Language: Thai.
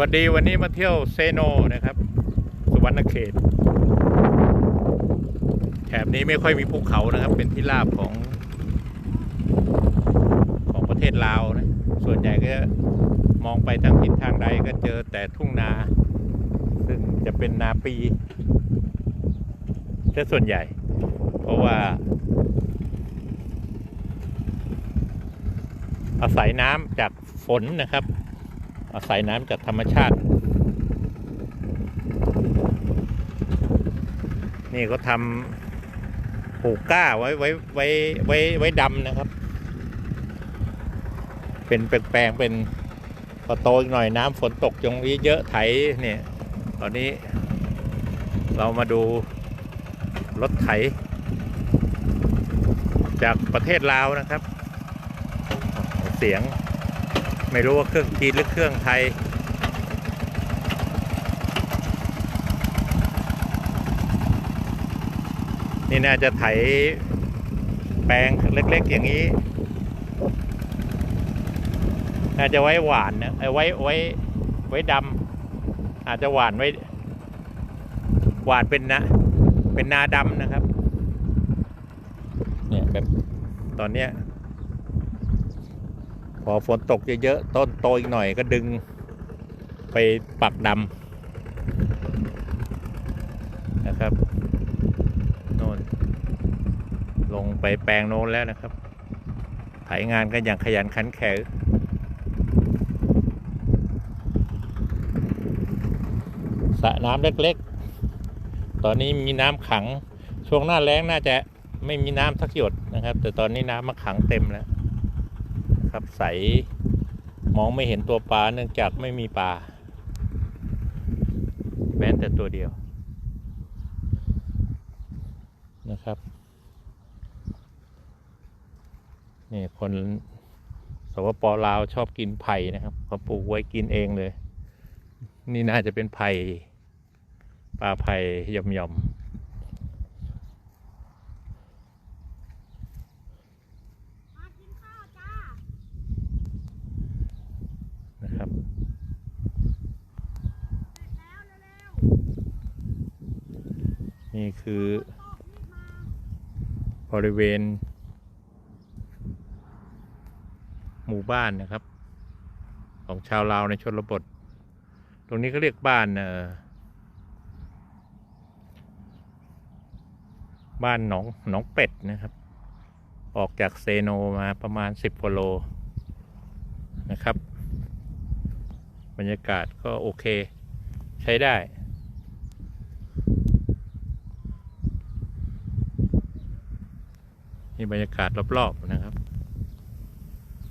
วัสดีวันนี้มาเที่ยวเซโนนะครับ สุวรรณเขต แถบนี้ไม่ค่อยมีภูเขานะครับ เป็นที่ราบของ ของประเทศลาวนะ ส่วนใหญ่ก็มองไปทางทิศทางใดก็เจอแต่ทุ่งนา ซึ่งจะเป็นนาปีซะส่วนใหญ่ เพราะว่า อาศัยน้ำจากฝนนะครับ อาศัยน้ำจากธรรมชาติ นี่เขาทำปลูกกล้าไว้ไว้ไว้ไว้ไว้ดำนะครับ เป็นแปลงเป็นพอโตอีกหน่อยน้ำฝนตกจงนี้เยอะไถเนี่ย ตอนนี้ เรามาดูรถไถ จากประเทศลาวนะครับ เสียง ไม่รู้ว่าเครื่องจีนหรือเครื่องไทย นี่น่าจะไถแปลงเล็กๆอย่างนี้ น่าจะไว้หวานนะไอ้ไว้ไว้ไว้ดำอาจจะหวานไว้ หวานเป็นนะเป็นนาดำนะครับ เนี่ยแบบตอนเนี้ย พอฝนตกเยอะๆต้นโตอีกหน่อยก็ดึงไปปักดำนะครับโน่นลงไปแปลงโน้นแล้วนะครับถ่ายงานกันอย่างขยันขันแข็งสระน้ำเล็กๆ ตอนนี้มีน้ำขัง ช่วงหน้าแล้งน่าจะไม่มีน้ำสักหยดนะครับ แต่ตอนนี้น้ำมาขังเต็มแล้ว ครับ ใสมองไม่เห็นตัวปลาเนื่องจากไม่มีปลาแม้แต่ตัวเดียวนะครับนี่คนสวปลาวชอบกินไผ่นะครับเขาปลูกไว้กินเองเลย นี่น่าจะเป็นไผ่ปลาไผ่ยำยำมากินข้าวจ้า นะครับ เสร็จแล้วเร็ว นี่คือบริเวณ หมู่บ้านนะครับ ของชาวลาวในชนบท ตรงนี้ก็เรียกบ้านเออบ้านหนองหนองเป็ดนะครับ ออกจากเซโนมาประมาณสิบกว่าโลนะครับ บรรยากาศก็โอเค ใช้ได้ นี่บรรยากาศรอบๆนะครับ